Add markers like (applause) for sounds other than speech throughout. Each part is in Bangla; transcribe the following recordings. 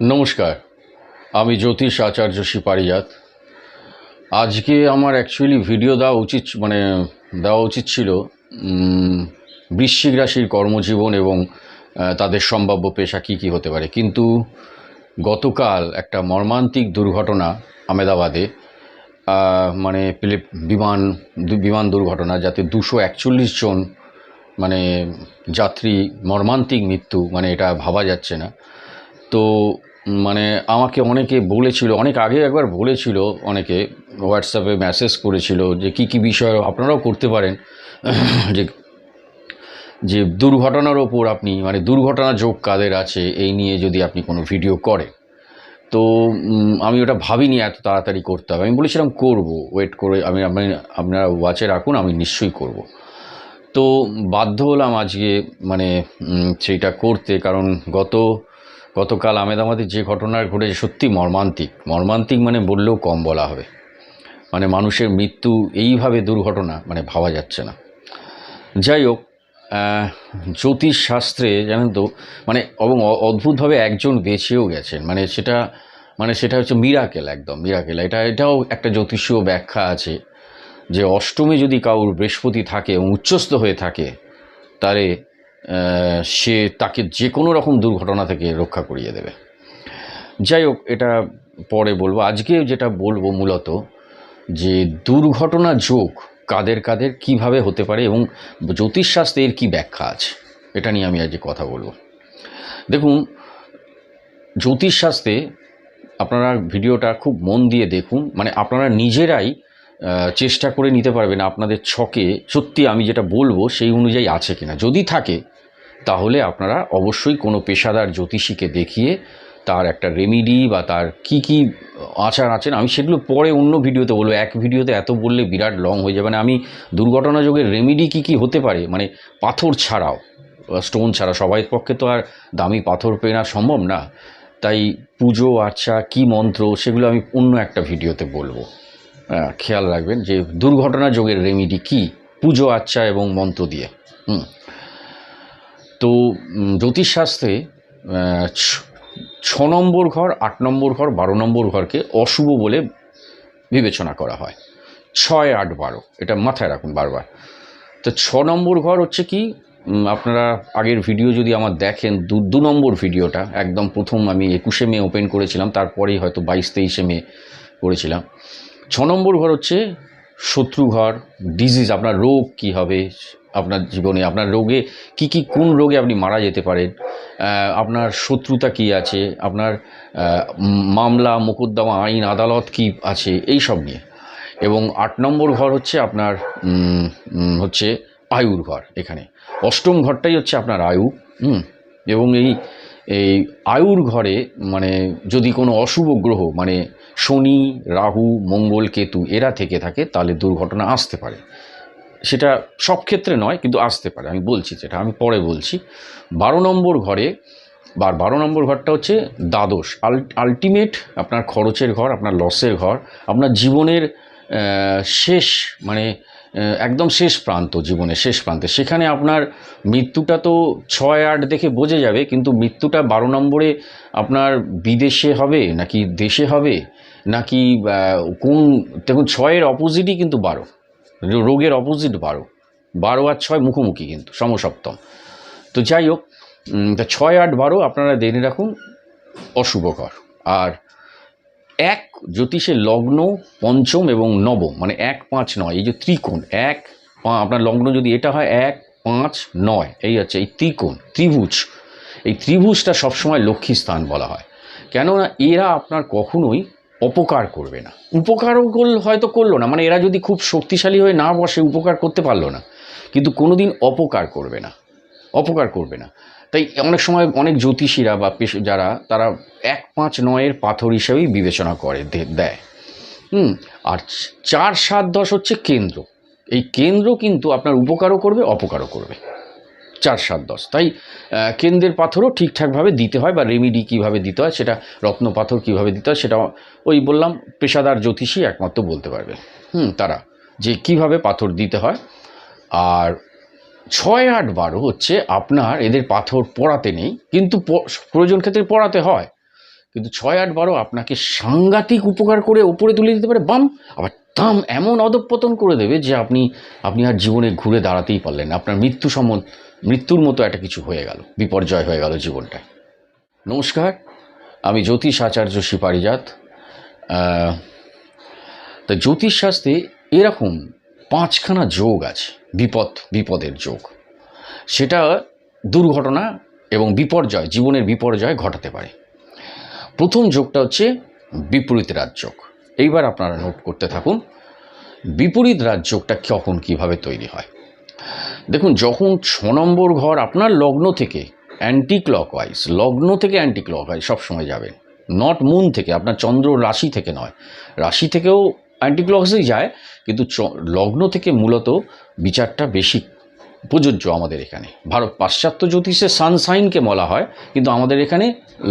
নমস্কার, আমি জ্যোতিষ আচার্য সিপারিজাত আজকে আমার অ্যাকচুয়ালি ভিডিও দেওয়া উচিত মানে দেওয়া উচিত ছিল বৃশ্চিক রাশির কর্মজীবন এবং তাদের সম্ভাব্য পেশা কী কী হতে পারে। কিন্তু গতকাল একটা মর্মান্তিক দুর্ঘটনা আমেদাবাদে মানে বিমান বিমান দুর্ঘটনা যাতে দুশো একচল্লিশ জন মানে যাত্রী মর্মান্তিক মৃত্যু মানে এটা ভাবা যাচ্ছে না। তো মানে আমাকে অনেকে বলেছিল, অনেক আগে একবার বলেছিল অনেকে হোয়াটসঅ্যাপে মেসেজ করেছিল যে কি কি বিষয় আপনারাও করতে পারেন, যে যে দুর্ঘটনার ওপর আপনি মানে দুর্ঘটনা যোগ কাদের আছে, এই নিয়ে যদি আপনি কোনো ভিডিও করেন। তো আমি ওটা ভাবিনি এত তাড়াতাড়ি করতে হবে। আমি বলেছিলাম, করব ওয়েট করে, আমি আপনি আপনারা ওয়াচে রাখুন, আমি নিশ্চয়ই করব। তো বাধ্য হলাম আজকে মানে সেইটা করতে, কারণ গত গতকাল আমেদাবাদে যে ঘটনা ঘটেছে সত্যি মর্মান্তিক। মর্মান্তিক মানে বললেও কম বলা হবে। মানে মানুষের মৃত্যু এইভাবে দুর্ঘটনা মানে ভাবা যাচ্ছে না। যাই হোক আহ, জ্যোতিষ শাস্ত্রে জানেন তো মানে এবং অদ্ভুতভাবে একজন বেঁচেও গেছেন। মানে সেটা মানে সেটা হচ্ছে মিরাকেল একদম মিরাকেল এটা এটাও একটা জ্যোতিষীয় ব্যাখ্যা আছে যে অষ্টমে যদি কাউর বৃহস্পতি থাকে এবং উচ্চস্থ হয়ে থাকে তাহলে সে তাকে যে কোনো রকম দুর্ঘটনা থেকে রক্ষা করিয়ে দেবে। যাই হোক, এটা পরে বলব। আজকে যেটা বলব মূলত যে দুর্ঘটনা যোগ কাদের কাদের কীভাবে হতে পারে এবং জ্যোতিষশাস্ত্রে এর কী ব্যাখ্যা আছে, এটা নিয়ে আমি আজকে কথা বলব। দেখুন, জ্যোতিষশাস্ত্রে আপনারা ভিডিওটা খুব মন দিয়ে দেখুন। মানে আপনারা নিজেরাই চেষ্টা করে নিতে পারবেন আপনাদের ছকে। সত্যি আমি যেটা বলব, সেই অনুযায়ী আছে কিনা। যদি থাকে, তাহলে আপনারা অবশ্যই কোনো পেশাদার জ্যোতিষীকে দেখিয়ে তার একটা রেমিডি বা তার কি কি আচার আছেন আমি সেগুলো পরে অন্য ভিডিওতে বলব। এক ভিডিওতে এত বললে বিরাট লং হয়ে যাবে মানে আমি দুর্ঘটনা যোগের রেমিডি কি কি হতে পারে? মানে পাথর ছাড়াও স্টোন ছাড়া সবাই পক্ষে তো আর দামি পাথর পেনা সম্ভব না। তাই পুজো আচ্ছা কি মন্ত্র, সেগুলো আমি অন্য একটা ভিডিওতে বলব। খেয়াল রাখবেন যে দুর্ঘটনা যোগের রেমিডি কি? পুজো আচ্ছা এবং মন্ত্র দিয়ে। হুম। তো জ্যোতিষশাস্ত্রে ছ নম্বর ঘর, আট নম্বর ঘর, বারো নম্বর ঘরকে অশুভ বলে বিবেচনা করা হয়। ছয়, আট, বারো, এটা মাথায় রাখুন বারবার। তো ছ নম্বর ঘর হচ্ছে কি? আপনারা আগের ভিডিও যদি আমার দেখেন, দু দু নম্বর ভিডিওটা একদম প্রথম আমি একুশে মে ওপেন করেছিলাম, তারপরেই হয়তো বাইশ, তেইশে মে করেছিলাম। ছ নম্বর ঘর হচ্ছে শত্রু ঘর ডিজিজ আপনার রোগ কি হবে, আপনার জীবনে, আপনার রোগে কি কি, কোন রোগে আপনি মারা যেতে পারেন আপনার শত্রুতা কি আছে, আপনার মামলা, মোকদ্দমা, আইন, আদালত কি আছে, এই সব নিয়ে। এবং আট নম্বর ঘর হচ্ছে আপনার হচ্ছে আয়ুর ঘর এখানে। অষ্টম ঘরটাই হচ্ছে আপনার আয়ু, হুম, এবং এই এই আয়ুর ঘরে মানে যদি কোনো অশুভ গ্রহ মানে শনি, রাহু, মঙ্গল, কেতু এরা থেকে থাকে, তাহলে দুর্ঘটনা আসতে পারে। সেটা সব ক্ষেত্রে নয়, কিন্তু আসতে পারে। আমি বলছি যেটা, আমি পরে বলছি। বারো নম্বর ঘরে বা বারো নম্বর ঘরটা হচ্ছে দ্বাদশ। আলটিমেট আপনার খরচের ঘর, আপনার লসের ঘর, আপনার জীবনের শেষ মানে একদম শেষ প্রান্ত জীবনের শেষ প্রান্তে। সেখানে আপনার মৃত্যুটা তো ছয় আট দেখে বোঝে যাবে, কিন্তু মৃত্যুটা বারো নম্বরে আপনার বিদেশে হবে, নাকি দেশে হবে, নাকি কোন, দেখুন ছয়ের অপোজিটই কিন্তু বারো। রোগের অপোজিট বারো। বারো আর ছয় মুখোমুখি কিন্তু, সমসপ্তম। তো যাই হোক ছয় আট বারো আপনারা জেনে রাখুন, অশুভকর। আর এক জ্যোতিষের লগ্ন পঞ্চম এবং নবম মানে এক পাঁচ নয়, এই যে ত্রিকোণ, এক আপনার লগ্ন যদি এটা হয়, এক পাঁচ নয়, এই হচ্ছে এই ত্রিকোণ, ত্রিভুজ, এই ত্রিভুজটা সবসময় লক্ষ্মী স্থান বলা হয়, কেননা এরা আপনার কখনোই অপকার করবে না, উপকারও হয়তো করল না মানে এরা যদি খুব শক্তিশালী হয়ে না বসে, উপকার করতে পারল না, কিন্তু কোনোদিন অপকার করবে না, অপকার করবে না তাই অনেক সময় অনেক জ্যোতিষীরা বা যারা, তারা এক পাঁচ নয়ের পাথর হিসেবেই বিবেচনা করে দেয়। হুম, আর চার সাত দশ হচ্ছে কেন্দ্র। এই কেন্দ্র কিন্তু আপনার উপকারও করবে, অপকারও করবে। চার সাত দশ। তাই কেন্দ্রের পাথরও ঠিকঠাকভাবে দিতে হয় বা রেমিডি কীভাবে দিতে হয়, সেটা রত্ন পাথর কীভাবে দিতে হয়, সেটা ওই বললাম পেশাদার জ্যোতিষী একমাত্র বলতে পারবে। হুম, তারা যে কীভাবে পাথর দিতে হয়, আর ছয় আট বারো হচ্ছে আপনার এদের পাথর পড়াতে নেই, কিন্তু প্রয়োজন ক্ষেত্রে পড়াতে হয়। কিন্তু ছয় আট বারো আপনাকে সাংঘাতিক উপকার করে ওপরে তুলে দিতে পারে, বাম, আবার দাম এমন অধঃপতন করে দেবে যে আপনি আপনি আর জীবনে ঘুরে দাঁড়াতেই পারলেন না। আপনার মৃত্যু সম্বন, মৃত্যুর মতো একটা কিছু হয়ে গেল, বিপর্যয় হয়ে গেল জীবনটায়। নমস্কার, আমি জ্যোতিষ আচার্য শিপারিজাত। তা জ্যোতিষশাস্ত্রে এরকম পাঁচখানা যোগ আছে, বিপদ, বিপদের যোগ। সেটা দুর্ঘটনা এবং বিপর্যয়, জীবনের বিপর্যয় ঘটাতে পারে। প্রথম যোগটা হচ্ছে বিপরীত রাজযোগ এইবার আপনারা নোট করতে থাকুন, বিপরীত রাজযোগটা কখন কীভাবে তৈরি হয়। দেখুন, যখন ছ নম্বর ঘর আপনার লগ্ন থেকে অ্যান্টি ক্লকওয়াইজ লগ্ন থেকে অ্যান্টি ক্লকওয়াইজ সবসময় যাবেন নট মুন থেকে, আপনার চন্দ্র রাশি থেকে নয়। রাশি থেকেও অ্যান্টি ক্লকওয়াইজই যায়, কিন্তু লগ্ন থেকে মূলত বিচারটা বেশি প্রযোজ্য আমাদের এখানে। ভারত পাশ্চাত্য জ্যোতিষে সান সাইনকে বলা হয়, কিন্তু আমাদের এখানে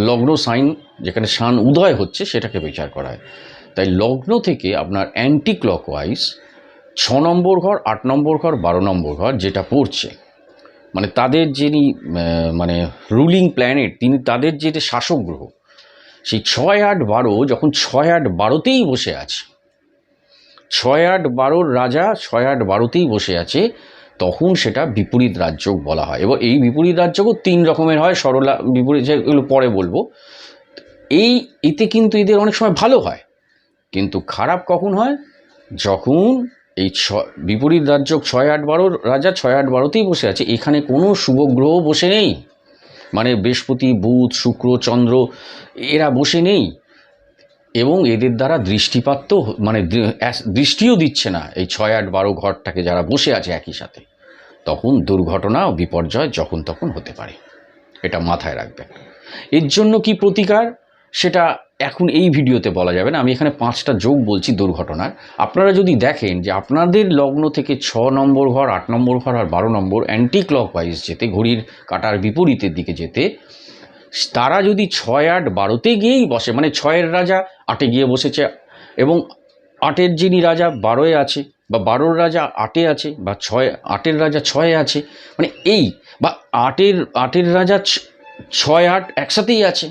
লগ্ন সাইন, যেখানে সান উদয় হচ্ছে, সেটাকে বিচার করা হয়। তাই লগ্ন থেকে আপনার অ্যান্টি ক্লকওয়াইজ ছ নম্বর ঘর, আট নম্বর ঘর, বারো নম্বর ঘর যেটা পড়ছে মানে তাদের যিনি মানে রুলিং প্ল্যানেট তিনি তাদের যেটা শাসক গ্রহ, সেই ছয় আট বারো যখন ছয় আট বারোতেই বসে আছে ছয় আট বারোর রাজা ছয় আট বারোতেই বসে আছে, তখন সেটা বিপরীত রাজযোগ বলা হয়। এবং এই বিপরীত রাজযোগও তিন রকমের হয়, সরলা বিপরীত এগুলো পরে বলব। এই, এতে কিন্তু এদের অনেক সময় ভালো হয়, কিন্তু খারাপ কখন হয়? যখন এই ছ, বিপরীত রাজ্য ছয় আট বারোর রাজা ছয় আট বারোতেই বসে আছে, এখানে কোনো শুভ গ্রহ বসে নেই। মানে বৃহস্পতি, বুধ, শুক্র, চন্দ্র, এরা বসে নেই। এবং এদের দ্বারা দৃষ্টিপাত তো মানে দৃষ্টিও দিচ্ছে না এই ছয় আট বারো ঘরটাকে যারা বসে আছে একই সাথে। তখন দুর্ঘটনা ও বিপর্যয় যখন তখন হতে পারে। এটা মাথায় রাখবেন। এর জন্য কি প্রতিকার? সেটা এখন এই ভিডিওতে বলা যাবে না। আমি এখানে পাঁচটা যোগ বলছি দুর্ঘটনার। আপনারা যদি দেখেন যে আপনাদের লগ্ন থেকে ছ নম্বর ঘর, আট নম্বর ঘর আর বারো নম্বর অ্যান্টি ক্লক ওয়াইজ যেতে, ঘড়ির কাটার বিপরীতের দিকে যেতে তারা যদি ছয় আট বারোতে গিয়েই বসে মানে ছয়ের রাজা আটে গিয়ে বসেছে এবং আটের যিনি রাজা বারোয় আছে বা বারোর রাজা আটে আছে বা ছয়, আটের রাজা ছয়ে আছে মানে এই বা আটের আটের রাজা ছয় আট একসাথেই আছে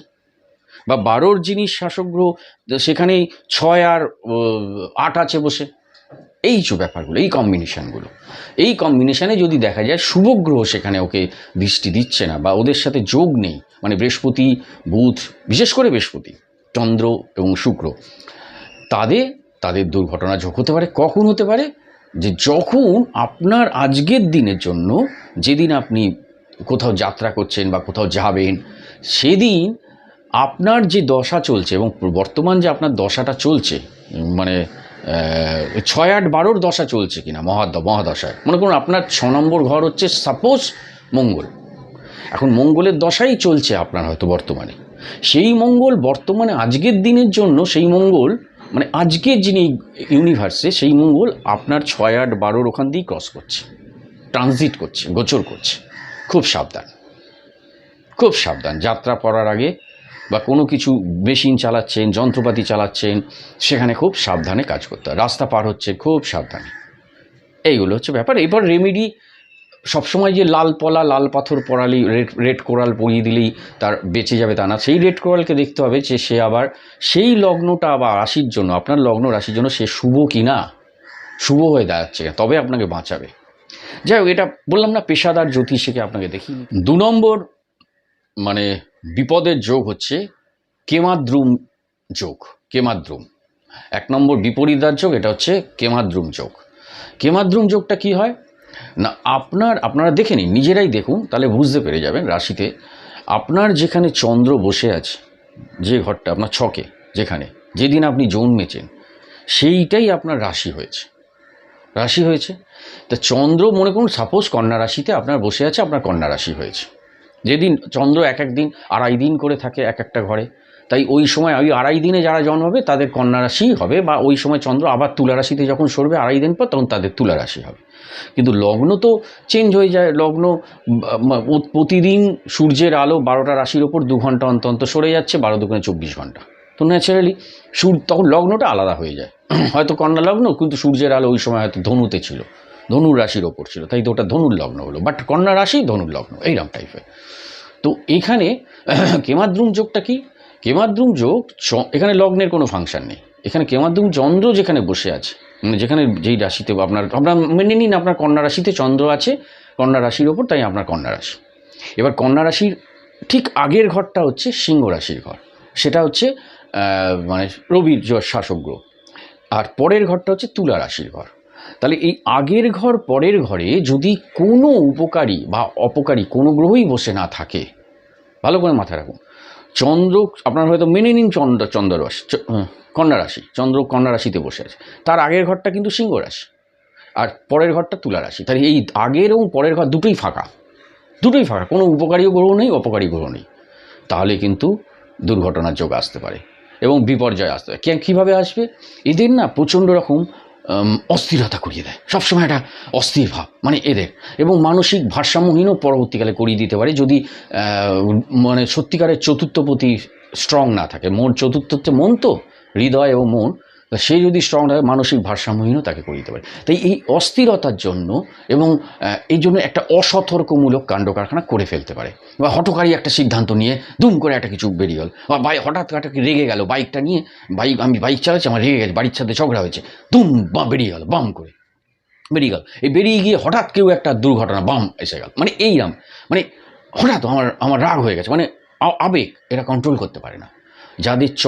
বা বারোর যিনি শাসক গ্রহ সেখানে ছয় আর আট আছে বসে। এই যে ব্যাপারগুলো, এই কম্বিনেশনগুলো এই কম্বিনেশনে যদি দেখা যায় শুভ গ্রহ সেখানে ওকে দৃষ্টি দিচ্ছে না বা ওদের সাথে যোগ নেই মানে বৃহস্পতি, বুধ, বিশেষ করে বৃহস্পতি, চন্দ্র এবং শুক্র তাদের তাদের দুর্ঘটনা যোগ হতে পারে। কখন হতে পারে? যে যখন আপনার আজকের দিনের জন্য যেদিন আপনি কোথাও যাত্রা করছেন বা কোথাও যাবেন, সেদিন আপনার যে দশা চলছে এবং বর্তমান যে আপনার দশাটা চলছে মানে ছয় আট বারোর দশা চলছে কিনা? মহাদ, মহাদশায়। মনে করুন, আপনার ছ নম্বর ঘর হচ্ছে সাপোজ মঙ্গল। এখন মঙ্গলের দশাই চলছে আপনার হয়তো বর্তমানে। সেই মঙ্গল বর্তমানে আজকের দিনের জন্য সেই মঙ্গল মানে আজকের যিনি ইউনিভার্সে সেই মঙ্গল আপনার ছয় আট বারোর ওখান দিয়েই ক্রস করছে। ট্রানজিট করছে, গোচর করছে। খুব সাবধান। খুব সাবধান। যাত্রা করার আগে বা কোনো কিছু মেশিন চালাচ্ছেন, যন্ত্রপাতি চালাচ্ছেন, সেখানে খুব সাবধানে কাজ করতে হয়। রাস্তা পার হচ্ছে খুব সাবধানে। এইগুলো হচ্ছে ব্যাপার। এবার রেমেডি সবসময় যে লাল পলা, লাল পাথর পরালি, রেড রেড কোরাল পরিয়ে দিলেই তার বেঁচে যাবে তা না। সেই রেড কোরালকে দেখতে হবে যে সে আবার সেই লগ্নটা আবার রাশির জন্য, আপনার লগ্ন রাশির জন্য সে শুভ কি না? শুভ হয়ে দাঁড়াচ্ছে তবে আপনাকে বাঁচাবে। যাই হোক, এটা বললাম না, পেশাদার জ্যোতিষীকে আপনাকে দেখি দু নম্বর মানে বিপদের যোগ হচ্ছে কেমাদ্রুম যোগ, কেমাদ্রুম। এক নম্বর বিপরীতার যোগ, এটা হচ্ছে কেমাদ্রুম যোগ। কেমাদ্রুম যোগটা কি হয়? না, আপনার, আপনারা দেখে নিন, নিজেরাই দেখুন, তাহলে বুঝতে পেরে যাবেন রাশিতে। আপনার যেখানে চন্দ্র বসে আছে, যে ঘরটা, আপনার ছকে যেখানে, যেদিন আপনি জন্মেছেন, সেইটাই আপনার রাশি হয়েছে। রাশি হয়েছে? তা চন্দ্র, মনে করুন সাপোজ কন্যা রাশিতে আপনার বসে আছে, আপনার কন্যা রাশি হয়েছে। যেদিন চন্দ্র এক এক দিন আড়াই দিন করে থাকে এক একটা ঘরে, তাই ওই সময় ওই আড়াই দিনে যারা জন্মাবে তাদের কন্যা রাশি হবে বা ওই সময় চন্দ্র আবার তুলা রাশিতে যখন সরবে আড়াই দিন পর তখন তাদের তুলা রাশি হবে। কিন্তু লগ্ন তো চেঞ্জ হয়ে যায়, লগ্ন প্রতিদিন সূর্যের আলো বারোটা রাশির ওপর দু ঘণ্টা অন্তর অন্তর সরে যাচ্ছে, বারো দুগুণে চব্বিশ ঘণ্টা। তো ন্যাচারালি সূর্য, তখন লগ্নটা আলাদা হয়ে যায়। (clears throat) হয়তো কন্যা লগ্ন, কিন্তু সূর্যের আলো ওই সময় হয়তো ধনুতে ছিল। ধনুর রাশির ওপর ছিল, তাই তো ওটা ধনুর লগ্ন হলো বাট কন্যা রাশি ধনুর লগ্ন এইরকম টাইপের তো এখানে (clears throat) কেমাদ্রুম যোগটা কি? কেমাদ্রুম যোগ এখানে লগ্নের কোনো ফাংশন নেই। এখানে কেমাদ্রুম চন্দ্র যেখানে বসে আছে মানে যেখানে যেই রাশিতে আপনার আপনার, মেনে নিন আপনার কন্যা রাশিতে চন্দ্র আছে, কন্যা রাশির ওপর, তাই আপনার কন্যা রাশি। এবার কন্যা রাশির ঠিক আগের ঘরটা হচ্ছে সিংহ রাশির ঘর, সেটা হচ্ছে মানে রবির শাসক গ্রহ। আর পরের ঘরটা হচ্ছে তুলা রাশির ঘর। তাহলে এই আগের ঘর পরের ঘরে যদি কোনো উপকারী বা অপকারী কোনো গ্রহই বসে না থাকে ভালো করে মাথায় রাখুন। চন্দ্র আপনার হয়তো মেনে নিন চন্দ্র চন্দ্র রাশি চ- আহ, কন্যা রাশি চন্দ্র কন্যা রাশিতে বসে আছে। তার আগের ঘরটা কিন্তু সিংহ রাশি আর পরের ঘরটা তুলা রাশি। তাহলে এই আগের এবং পরের ঘর দুটোই ফাঁকা দুটোই ফাঁকা কোনো উপকারীও গ্রহ নেই অপকারী গ্রহ নেই। তাহলে কিন্তু দুর্ঘটনার যোগ আসতে পারে এবং বিপর্যয় আসতে পারে। কীভাবে আসবে? এদের না প্রচণ্ড রকম অস্থিরতা করিয়ে দেয়। সবসময় একটা অস্থির ভাব মানে এদের। এবং মানসিক ভারসাম্যহীনও পরবর্তীকালে করিয়ে দিতে পারে যদি মানে সত্যিকারের চতুর্থ প্রতি স্ট্রং না থাকে। মন, চতুর্থ হচ্ছে মন তো, হৃদয় এবং মন। তা সে যদি স্ট্রং থাকে, মানসিক ভারসাম্যহীনও তাকে করে দিতে পারে। তাই এই অস্থিরতার জন্য এবং এই জন্য একটা অসতর্কমূলক কাণ্ড কারখানা করে ফেলতে পারে। বা হঠকারী একটা সিদ্ধান্ত নিয়ে দুম করে একটা কিছু বেরিয়ে গেল বা বাই, হঠাৎ একটা রেগে গেল বাইকটা নিয়ে বাইক আমি বাইক চালাচ্ছি, আমার রেগে গেছে, বাড়ির সাথে ঝগড়া হয়েছে, দুম, বা, বেরিয়ে গেল, বাম করে। বেরিয়ে গেল। এই বেরিয়ে গিয়ে হঠাৎ কেউ একটা দুর্ঘটনা, বাম, এসে গেল। মানে এইরাম মানে হঠাৎ আমার আমার রাগ হয়ে গেছে। মানে আবেগ এটা কন্ট্রোল করতে পারে না। যাদের চ,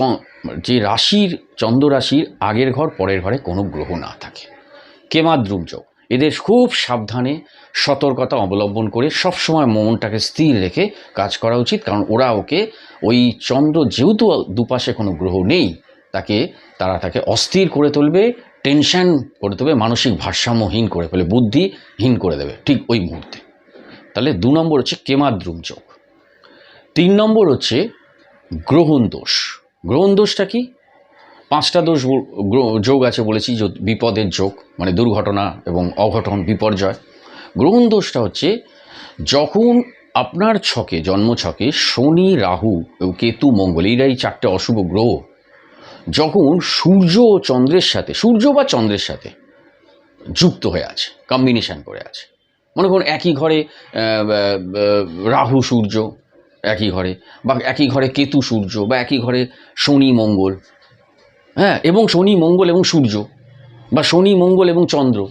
যে রাশির চন্দ্র রাশির আগের ঘর, পরের ঘরে কোনো গ্রহ না থাকে। কেমাদ্রুম যোগ। এদের খুব সাবধানে সতর্কতা অবলম্বন করে সবসময় মনটাকে স্থির রেখে কাজ করা উচিত, কারণ ওরা ওকে ওই চন্দ্র যেহেতু দুপাশে কোনো গ্রহ নেই, তাকে তারা তাকে অস্থির করে তুলবে, টেনশন করে তুলবে, মানসিক ভারসাম্যহীন করে ফেলে, বুদ্ধিহীন করে দেবে, ঠিক ওই মুহূর্তে। তাহলে দু নম্বর হচ্ছে কেমাদ্রুম যোগ। তিন নম্বর হচ্ছে গ্রহণ দোষ। গ্রহণ দোষটা কি? পাঁচটা দোষ যোগ আছে বলেছি বিপদের যোগ মানে দুর্ঘটনা এবং অঘটন, বিপর্যয়। গ্রহণ দোষটা হচ্ছে, যখন আপনার ছকে, জন্ম ছকে শনি, রাহু এবং কেতু, মঙ্গল, এইরাই চারটে অশুভ গ্রহ, যখন সূর্য ও চন্দ্রের সাথে, সূর্য বা চন্দ্রের সাথে যুক্ত হয়ে আছে কম্বিনেশন করে আছে। মনে করুন একই ঘরে রাহু সূর্য একই ঘরে বা একই ঘরে কেতু সূর্য বা একই ঘরে শনি মঙ্গল হ্যাঁ এবং শনি মঙ্গল এবং সূর্য বা শনি মঙ্গল এবং চন্দ্র,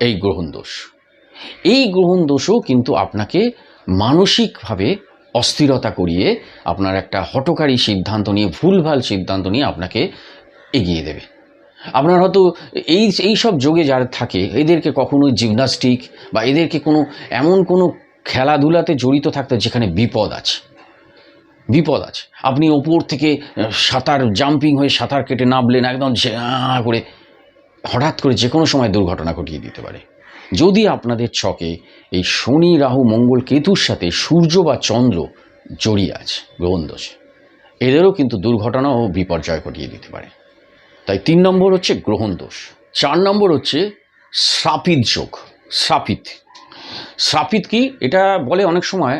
এই গ্রহণ দোষ। এই গ্রহণ দোষও কিন্তু আপনাকে মানসিকভাবে অস্থিরতা করিয়ে আপনার একটা হটকারী সিদ্ধান্ত নিয়ে, ভুলভাল সিদ্ধান্ত নিয়ে আপনাকে এগিয়ে দেবে। আপনার হয়তো এই এই সব যোগে যারা থাকে, এদেরকে কখনো জিমনাস্টিক বা এদেরকে কোনো, এমন কোনো খেলাধুলাতে জড়িত থাকতে যেখানে বিপদ আছে বিপদ আছে। আপনি ওপর থেকে সাঁতার জাম্পিং হয়ে সাঁতার কেটে নামলেন, একদম করে হঠাৎ করে যে কোনো সময় দুর্ঘটনা ঘটিয়ে দিতে পারে। যদি আপনাদের ছকে এই শনি, রাহু, মঙ্গল, কেতুর সাথে সূর্য বা চন্দ্র জড়িয়ে আছে, গ্রহণ দোষে, এদেরও কিন্তু দুর্ঘটনা ও বিপর্যয় ঘটিয়ে দিতে পারে। তাই তিন নম্বর হচ্ছে গ্রহণ দোষ, চার নম্বর হচ্ছে শ্রাপিত যোগ, শ্রাপিত শ্রাপিত কি? এটা বলে অনেক সময়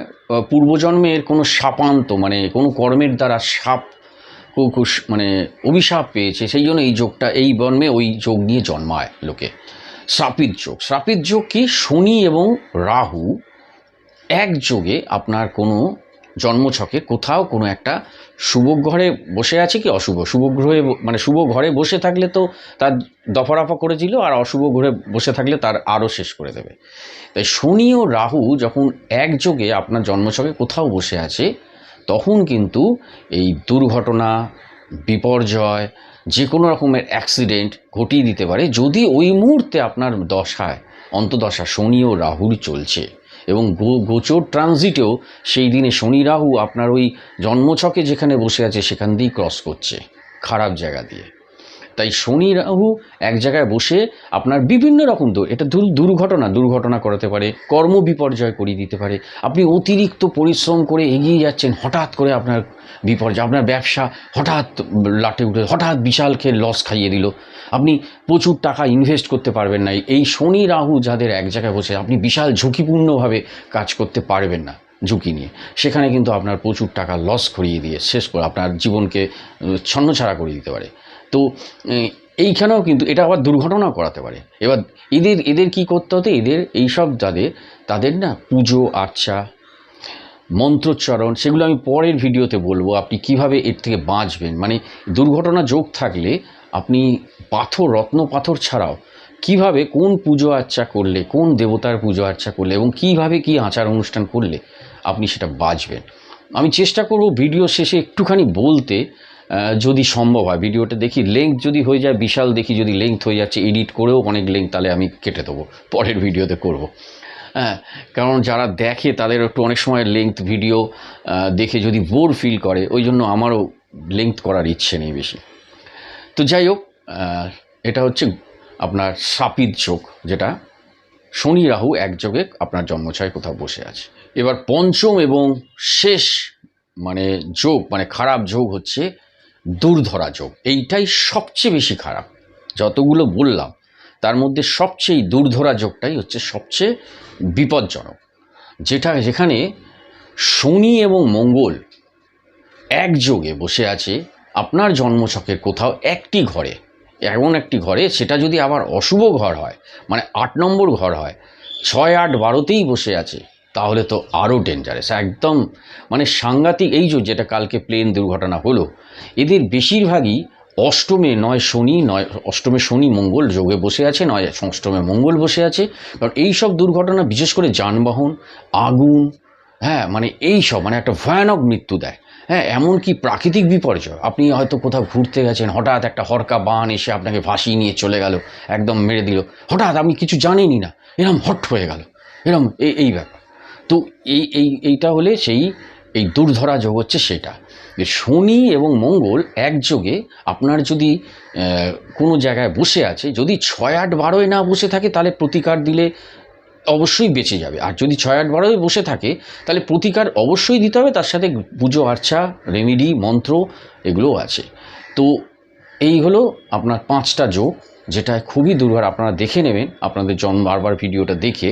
পূর্বজন্মের কোনো সাপান্ত মানে কোনো কর্মের দ্বারা সাপ মানে অভিশাপ পেয়েছে, সেই জন্য এই যোগটা, এই বর্মে ওই যোগ নিয়ে জন্মায় লোকে। শ্রাপিত যোগ। শ্রাপিত যোগ কি? শনি এবং রাহু এক যোগে আপনার কোনো জন্মছকে কোথাও কোনো একটা শুভ ঘরে বসে আছে কি অশুভ? শুভ গ্রহে মানে শুভ ঘরে বসে থাকলে তো তার দফারফা করেছিল আর অশুভ ঘরে বসে থাকলে তার আরও শেষ করে দেবে। তাই শনি ও রাহু যখন একযোগে আপনার জন্মছকে কোথাও বসে আছে, তখন কিন্তু এই দুর্ঘটনা, বিপর্যয় যে কোনো রকমের অ্যাক্সিডেন্ট ঘটিয়ে দিতে পারে। যদি ওই মুহূর্তে আপনার দশায় অন্তদশা শনি ও রাহুর চলছে এবং গোচর ট্রানজিটেও সেই দিনে শনি রাহু আপনার ওই জন্মছকে যেখানে বসে আছে সেখান দিয়েই ক্রস করছে, খারাপ জায়গা দিয়ে। তাই শনি রাহু এক জায়গায় বসে আপনার বিভিন্ন রকম এটা দুর- দুর্ঘটনা দুর্ঘটনা করাতে পারে, কর্ম বিপর্যয় করিয়ে দিতে পারে। আপনি অতিরিক্ত পরিশ্রম করে এগিয়ে যাচ্ছেন, হঠাৎ করে আপনার বিপর্যয়, আপনার ব্যবসা হঠাৎ লাটে উঠে, হঠাৎ বিশাল খেয়ে লস খাইয়ে দিল। আপনি প্রচুর টাকা ইনভেস্ট করতে পারবেন না। এই শনি রাহু যাদের এক জায়গায় বসে, আপনি বিশাল ঝুঁকিপূর্ণভাবে কাজ করতে পারবেন না ঝুঁকি নিয়ে। সেখানে কিন্তু আপনার প্রচুর টাকা লস করিয়ে দিয়ে শেষ করে আপনার জীবনকে ছন্নছাড়া করে দিতে পারে। তো এইখানেও কিন্তু এটা আবার দুর্ঘটনাও করাতে পারে। এবার এদের এদের কি করতে হতো এদের এইসব যাদের, তাদের না পুজো, আর্চা, মন্ত্রোচ্চারণ, সেগুলো আমি পরের ভিডিওতে বলব। আপনি কীভাবে এর থেকে বাঁচবেন? মানে দুর্ঘটনা যোগ থাকলে আপনি পাথর, রত্ন পাথর ছাড়াও কীভাবে কোন পুজো আর্চা করলে, কোন দেবতার পুজো আর্চা করলে এবং কীভাবে কি আচার অনুষ্ঠান করলে আপনি সেটা বাঁচবেন? আমি চেষ্টা করব ভিডিও শেষে একটুখানি বলতে যদি সম্ভব হয়, ভিডিওটা দেখি লেংথ যদি হয়ে যায়, বিশাল দেখি যদি লেংথ হয়ে যাচ্ছে এডিট করেও অনেক লেংথ তাহলে আমি কেটে দেবো, পরের ভিডিওতে করব। হ্যাঁ কারণ যারা দেখে তাদের একটু অনেক সময় লেংথ ভিডিও দেখে যদি বোর ফিল করে, ওই জন্য আমারও লেংথ করার ইচ্ছে নেই বেশি। তো যাই হোক এটা হচ্ছে আপনার সাপিদ চোখ, যেটা শনি রাহু একযোগে আপনার জন্মছয় কোথাও বসে আছে। এবার পঞ্চম এবং শেষ মানে যোগ মানে খারাপ যোগ হচ্ছে দুর্ধরা যোগ এইটাই সবচেয়ে বেশি খারাপ। যতগুলো বললাম, তার মধ্যে সবচেয়ে দুর্ধরা যোগটাই হচ্ছে সবচেয়ে বিপজ্জনক। যেটা যেখানে শনি এবং মঙ্গল একযোগে বসে আছে, আপনার জন্মছকের কোথাও একটি ঘরে, এমন একটি ঘরে, সেটা যদি আবার অশুভ ঘর হয় মানে আট নম্বর ঘর হয়, ছয় আট বারোতেই বসে আছে তাহলে তো আরও ডেঞ্জারাস একদম মানে সাংঘাতিক এই যেটা কালকে প্লেন দুর্ঘটনা হলো, এদের বেশিরভাগই অষ্টমে নয় শনি, নয়, অষ্টমে শনি মঙ্গল যোগে বসে আছে, নয় ষষ্ঠমে মঙ্গল বসে আছে। কারণ এই সব দুর্ঘটনা, বিশেষ করে যানবাহন, আগুন হ্যাঁ মানে এই সব মানে একটা ভয়ানক মৃত্যু দেয়। হ্যাঁ এমনকি প্রাকৃতিক বিপর্যয়। আপনি হয়তো কোথাও ঘুরতে গেছেন, হঠাৎ একটা হরকা বান এসে আপনাকে ভাসিয়ে নিয়ে চলে গেল, একদম মেরে দিল। হঠাৎ আপনি কিছু জানেনই না, এরম হট হয়ে গেল। এরম এই ব্যাপার। তো এই এই, এইটা হলে সেই, এই দুর্ধরা যোগ হচ্ছে সেটা। যে শনি এবং মঙ্গল একযোগে আপনার যদি কোনো জায়গায় বসে আছে, যদি ছয় আট বারোয় না বসে থাকে, তাহলে প্রতিকার দিলে অবশ্যই বেঁচে যাবে। আর যদি ছয় আট বারোয় বসে থাকে, তাহলে প্রতিকার অবশ্যই দিতে হবে, তার সাথে পুজো আর্চা, রেমিডি, মন্ত্র এগুলোও আছে। তো এই হলো আপনার পাঁচটা যোগ, যেটা খুবই দুর্বার আপনারা দেখে নেবেন, আপনাদের জন্ম বারবার ভিডিওটা দেখে,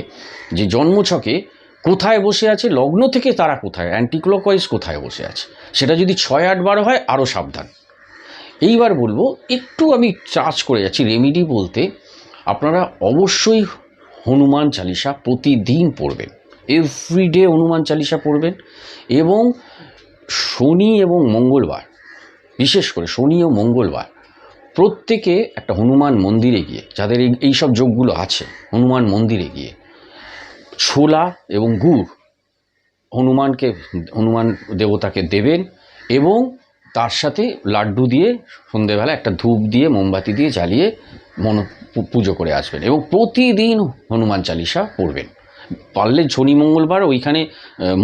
যে জন্মছকে কোথায় বসে আছে? লগ্ন থেকে তারা কোথায়? অ্যান্টিক্লকওয়াইজ কোথায় বসে আছে? সেটা যদি ছয় আট বারো হয় আরও সাবধান। এইবার বলব, একটু আমি চার্জ করে যাচ্ছি রেমিডি বলতে। আপনারা অবশ্যই হনুমান চালিসা প্রতিদিন পড়বেন। এভরিডে হনুমান চালিসা পড়বেন এবং শনি এবং মঙ্গলবার, বিশেষ করে শনি ও মঙ্গলবার, প্রত্যেকে একটা হনুমান মন্দিরে গিয়ে, যাদের এই সব যোগগুলো আছে, হনুমান মন্দিরে গিয়ে ছোলা এবং গুড় হনুমানকে, হনুমান দেবতাকে দেবেন এবং তার সাথে লাড্ডু দিয়ে সন্ধেবেলা একটা ধূপ দিয়ে মোমবাতি দিয়ে জ্বালিয়ে মন পুজো করে আসবেন এবং প্রতিদিন হনুমান চালিসা পড়বেন। পারলে শনি মঙ্গলবার ওইখানে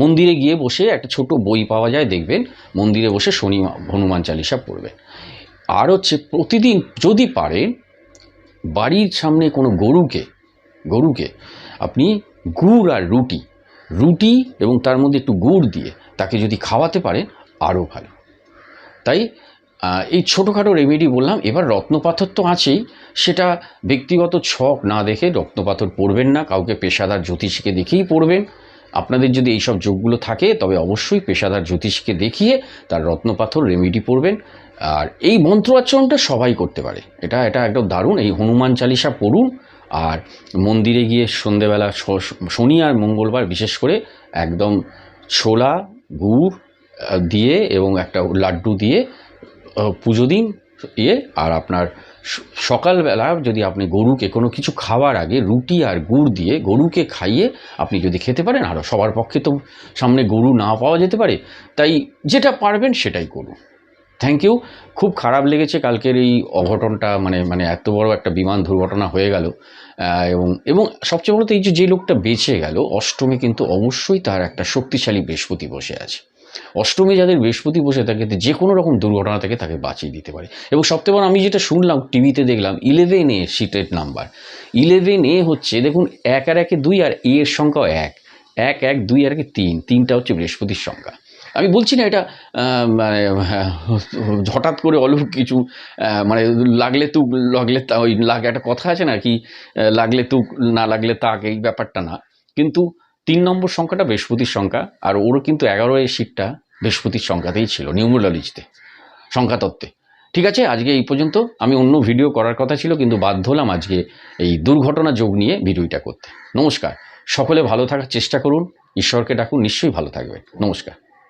মন্দিরে গিয়ে বসে একটা ছোট বই পাওয়া যায় দেখবেন, মন্দিরে বসে শনি হনুমান চালিসা পড়বেন। আর হচ্ছে প্রতিদিন যদি পারেন, বাড়ির সামনে কোনো গরুকে গরুকে আপনি গুড় আর রুটি। রুটি এবং তার মধ্যে একটু গুড় দিয়ে তাকে যদি খাওয়াতে পারেন আরও ভালো। তাই এই ছোটোখাটো রেমেডি বললাম, এবার রত্নপাথর তো আছেই, সেটা ব্যক্তিগত ছক না দেখে রত্নপাথর পড়বেন না, কাউকে পেশাদার জ্যোতিষীকে দেখেই পড়বেন আপনাদের যদি এইসব যোগগুলো থাকে, তবে অবশ্যই পেশাদার জ্যোতিষীকে দেখিয়ে তার রত্নপাথর রেমেডি পড়বেন আর এই মন্ত্র আচরণটা সবাই করতে পারে। এটা এটা একদম দারুণ। এই হনুমান চালিসা পড়ুন আর মন্দিরে গিয়ে সন্ধেবেলা শনি আর মঙ্গলবার বিশেষ করে একদম ছোলা, গুড় দিয়ে এবং একটা লাড্ডু দিয়ে পুজো দিন ইয়ে আর আপনার সকালবেলা যদি আপনি গরুকে কোনো কিছু খাওয়ার আগে রুটি আর গুড় দিয়ে গরুকে খাইয়ে আপনি যদি খেতে পারেন আরও সবার পক্ষে তো সামনে গরু না পাওয়া যেতে পারে, তাই যেটা পারবেন সেটাই করুন। থ্যাংক ইউ খুব খারাপ লেগেছে কালকের এই অঘটনটা মানে মানে এত বড় একটা বিমান দুর্ঘটনা হয়ে গেল। এবং এবং সবচেয়ে বড় তো এই যে যে লোকটা বেঁচে গেল, অষ্টমে কিন্তু অবশ্যই তার একটা শক্তিশালী বৃহস্পতি বসে আছে। অষ্টমে যাদের বৃহস্পতি বসে থাকে যে কোনো রকম দুর্ঘটনা থেকে তাকে বাঁচিয়ে দিতে পারে। এবং সবচেয়ে বড় আমি যেটা শুনলাম, টিভিতে দেখলাম ইলেভেন এ সিটের নাম্বার। ইলেভেন এ হচ্ছে, দেখুন, এক আর একে দুই আর এ এর সংখ্যাও এক। এক এক, দুই আর একে তিন। তিনটা হচ্ছে বৃহস্পতির সংখ্যা। আমি বলছি না এটা মানে হ্যাঁ, হঠাৎ করে অলৌকিক কিছু মানে লাগলে তুক লাগলে তা ওই লাগ একটা কথা আছে না কি লাগলে তুক না লাগলে তাক এই ব্যাপারটা না। কিন্তু তিন নম্বর সংখ্যাটা বৃহস্পতির সংখ্যা আর ওরও কিন্তু এগারো এর সিটটা বৃহস্পতির সংখ্যাতেই ছিল নিউমোলজিতে সংখ্যাতত্ত্বে। ঠিক আছে আজকে এই পর্যন্ত আমি অন্য ভিডিও করার কথা ছিল কিন্তু বাধ্য হলাম আজকে এই দুর্ঘটনা যোগ নিয়ে ভিডিওটা করতে। নমস্কার সকলে ভালো থাকার চেষ্টা করুন ঈশ্বরকে ডাকুন নিশ্চয়ই ভালো থাকবে নমস্কার।